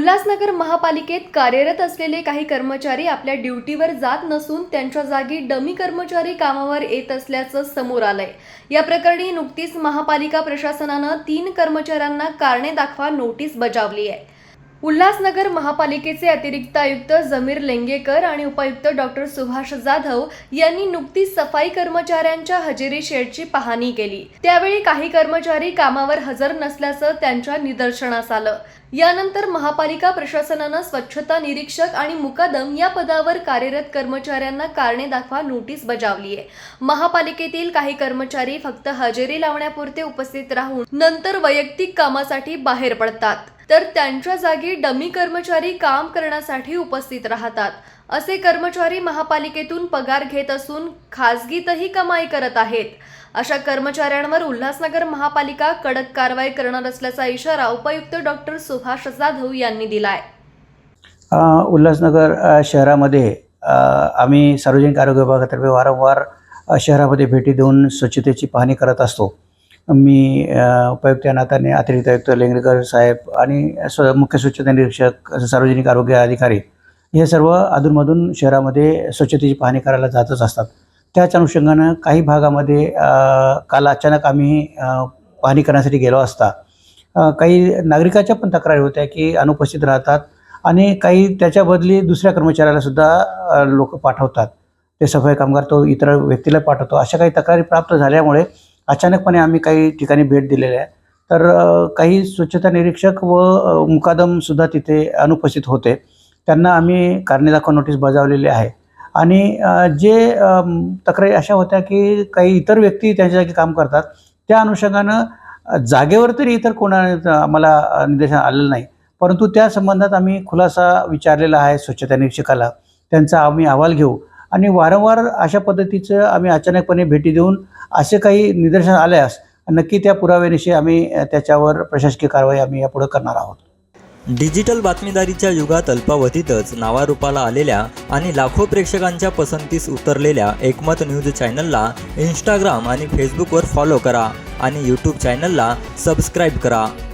उल्हासनगर महापालिकेत कार्यरत असलेले काही कर्मचारी आपल्या ड्युटीवर जात नसून त्यांच्या जागी डमी कर्मचारी कामावर येत असल्याचं समोर आलंय. या प्रकरणी नुकतीच महापालिका प्रशासनानं तीन कर्मचाऱ्यांना कारणे दाखवा नोटीस बजावली आहे. उल्हासनगर महापालिकेचे अतिरिक्त आयुक्त जमीर लेंगेकर आणि उपायुक्त डॉक्टर सुभाष जाधव यांनी नुकतीच सफाई कर्मचाऱ्यांच्या हजेरी शेडची पाहणी केली. त्यावेळी काही कर्मचारी कामावर हजर नसल्याचं त्यांच्या निदर्शनास आलं. यानंतर महापालिका प्रशासनानं स्वच्छता निरीक्षक आणि मुकादम या पदावर कार्यरत कर्मचाऱ्यांना कारणे दाखवा नोटीस बजावली आहे महापालिकेतील काही कर्मचारी फक्त हजेरी लावण्यापुरते उपस्थित राहून नंतर वैयक्तिक कामासाठी बाहेर पडतात. तर त्यांच्या जागी डमी कर्मचारी काम करण्यासाठी उपस्थित राहतात. असे कर्मचारी महापालिकेतून पगार घेत असून खाजगीतही कमाई करत आहेत. अशा कर्मचाऱ्यांवर उल्हासनगर महापालिका कडक कारवाई करणार असल्याचा इशारा उपायुक्त डॉक्टर सुभाष जाधव यांनी दिलाय. उल्हासनगर शहरामध्ये आम्ही सार्वजनिक आरोग्य विभागातर्फे वारंवार शहरामध्ये भेटी देऊन स्वच्छतेची पाहणी करत असतो. मी उपायुक्त या अतिरिक्त आयुक्त लेंगरेकर साहेब आणि स्व मुख्य स्वच्छता निरीक्षक सार्वजनिक आरोग्य अधिकारी हे सर्व अधूनमधून शहरामध्ये स्वच्छतेची पाहणी करायला जातच असतात. त्याच अनुषंगानं काही भागामध्ये काल अचानक आम्ही पाहणी करण्यासाठी गेलो असता काही नागरिकाच्या पण तक्रारी होत्या की अनुपस्थित राहतात आणि काही त्याच्या बदली दुसऱ्या कर्मचाऱ्याला सुद्धा लोक पाठवतात. ते सफाई कामगार तो इतर व्यक्तीला पाठवतो. अशा काही तक्रारी प्राप्त झाल्यामुळे अचानकपणे आम्ही काही ठिकाणी भेट दिलेल्या आहे. तर काही स्वच्छता निरीक्षक व मुकादमसुद्धा तिथे अनुपस्थित होते. त्यांना आम्ही कारणे दाखवा नोटीस बजावलेली आहे. आणि जे तक्रारी अशा होत्या की काही इतर व्यक्ती त्यांच्या जागी काम करतात त्या अनुषंगानं जागेवर तरी इतर कोणा आम्हाला निदर्शन आलेलं नाही. परंतु त्या संबंधात आम्ही खुलासा विचारलेला आहे स्वच्छता निरीक्षकाला. त्यांचा आम्ही अहवाल घेऊ. आणि वारंवार अशा पद्धतीचं आम्ही अचानकपणे भेटी देऊन असे काही निदर्शन आल्यास नक्की त्या पुराव्यानिशी आम्ही त्याच्यावर प्रशासकीय कारवाई आम्ही यापुढे करणार आहोत. डिजिटल बातमीदारीच्या युगात अल्पावधीतच नावारूपाला आलेल्या आणि लाखो प्रेक्षकांच्या पसंतीस उतरलेल्या एकमत न्यूज चॅनलला इंस्टाग्राम आणि फेसबुकवर फॉलो करा आणि यूट्यूब चॅनलला सबस्क्राईब करा.